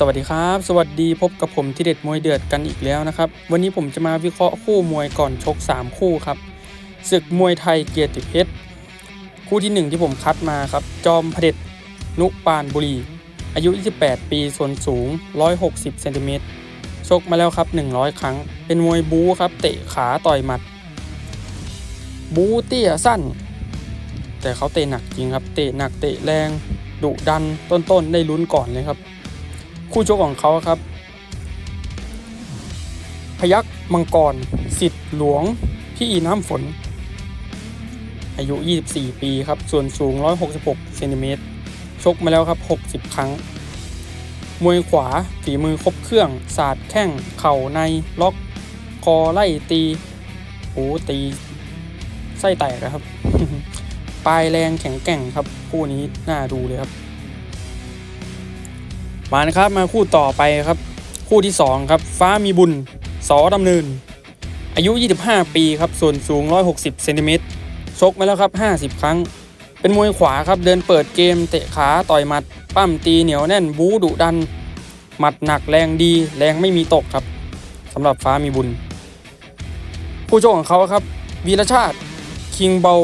สวัสดีครับ สวัสดีพบกับผมที่เด็ดมวยเดือดกันอีกแล้วนะครับ วันนี้ผมจะมาวิเคราะห์คู่มวยก่อนชก 3 คู่ครับศึกมวยไทยเกียรติเพชรคู่ที่ 1 ที่ผมคัดมาครับ จอมเผด็จนุปานบุรี อายุ 28 ปีส่วนสูง 160เซนติเมตรชกมาแล้วครับ 100 ครั้ง เป็นมวยบู๊ครับ เตะขาต่อยหมัด บู๊เตี้ยสั้น แต่เขาเตะหนักจริงครับ เตะหนักเตะแรงดุดันต้นๆ ได้ลุ้นก่อนเลยครับ คู่ชกของเขาครับ พยักมังกรสิทธิ์หลวงพี่อีน้ำฝน อายุ 24 ปีครับ ส่วนสูง 166เซนติเมตรชกมาแล้วครับ 60 ครั้ง มวยขวาฝีมือครบเครื่อง ศาสตร์แข้ง เข่าใน ล็อก คอไล่ตีโอ้ตี ไส้แตกอะครับ ปลายแรงแข็งแกร่งครับ คู่นี้น่าดูเลยครับ มานะครับมาคู่ต่อไปครับ คู่ที่ 2 ครับ ฟ้ามีบุญสอดำเนิน อายุ 25 ปีครับ ส่วนสูง 160เซนติเมตรชกมาแล้วครับ 50 ครั้ง เป็นมวยขวาครับเดินเปิดเกมเตะขาต่อยหมัด ปั้มตีเหนียวแน่นบู๊ดุดัน หมัดหนักแรงดี แรงไม่มีตกครับสำหรับฟ้ามีบุญ ผู้ชกของเขาครับ วีรชาติคิงเบา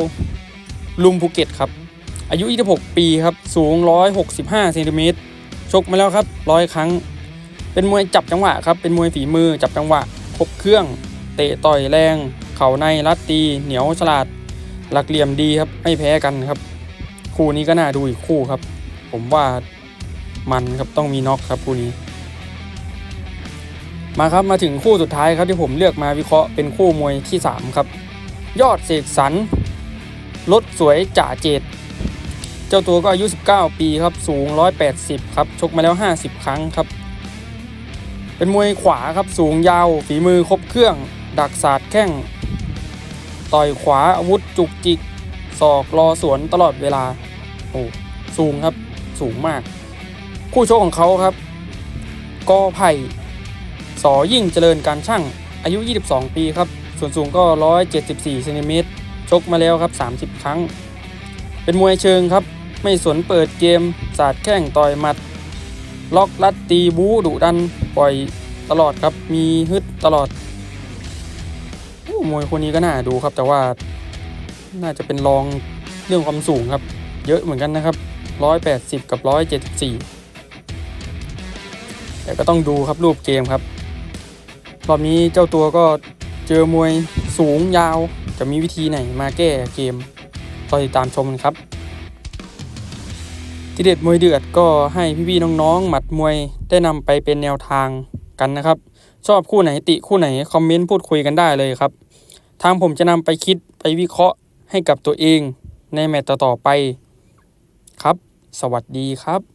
ลุมภูเก็ตครับ อายุ 26 ปีครับ สูง 165เซนติเมตร ชกมาแล้วครับร้อยครั้ง เป็นมวยจับจังหวะครับ เป็นมวยฝีมือจับจังหวะครบเครื่อง เตะต่อยแรง เข่าในรัดตี เหนียวฉลาด หลักเหลี่ยมดีครับไม่แพ้กันครับ คู่นี้ก็น่าดูอีกคู่ครับ ผมว่ามันครับต้องมีน็อกครับคู่นี้ มาครับมาถึงคู่สุดท้ายครับที่ผมเลือกมาวิเคราะห์เป็นคู่มวยที่ 3 ครับ ยอดเสกสรรรถสวยจ่าเจด เจ้าตัวก็อายุ 19 ปีครับ สูง 180 ครับ ชกมาแล้ว 50 ครั้งครับ เป็นมวยขวาครับ สูงยาว ฝีมือครบเครื่อง ดักศาสตร์แข้ง ต่อยขวาอาวุธจุกจิก ศอกรอสวนตลอดเวลา โอ้ สูงครับ สูงมาก คู่ชกของเขาครับกอไผ่สอยิ่งเจริญการช่าง อายุ 22 ปีครับ ส่วนสูงก็ 174เซนติเมตร ชกมาแล้วครับ 30 ครั้ง เป็นมวยเชิงครับ ไม่สนเปิดเกม สาดแข้งต่อยหมัด ล็อกลัดตีบูดุดันปล่อยตลอดครับ มีฮึดตลอดอมวยคนนี้ก็น่าดูครับ แต่ว่าน่าจะเป็นรองเรื่องความสูงครับ เยอะเหมือนกันนะครับ 180 กับ 174 แต่ก็ต้องดูครับรูปเกมครับ รอบนี้เจ้าตัวก็เจอมวยสูงยาว จะมีวิธีไหนมาแก้เกม รอติดตามชมกันครับทีเด็ดมวยเดือดก็ให้พี่ๆน้องๆหมัดมวยได้นำไปเป็นแนวทางกันนะครับ ชอบคู่ไหนติคู่ไหนคอมเมนต์พูดคุยกันได้เลยครับ ทางผมจะนำไปคิดไปวิเคราะห์ให้กับตัวเองในแมตต์ต่อๆไปครับ สวัสดีครับ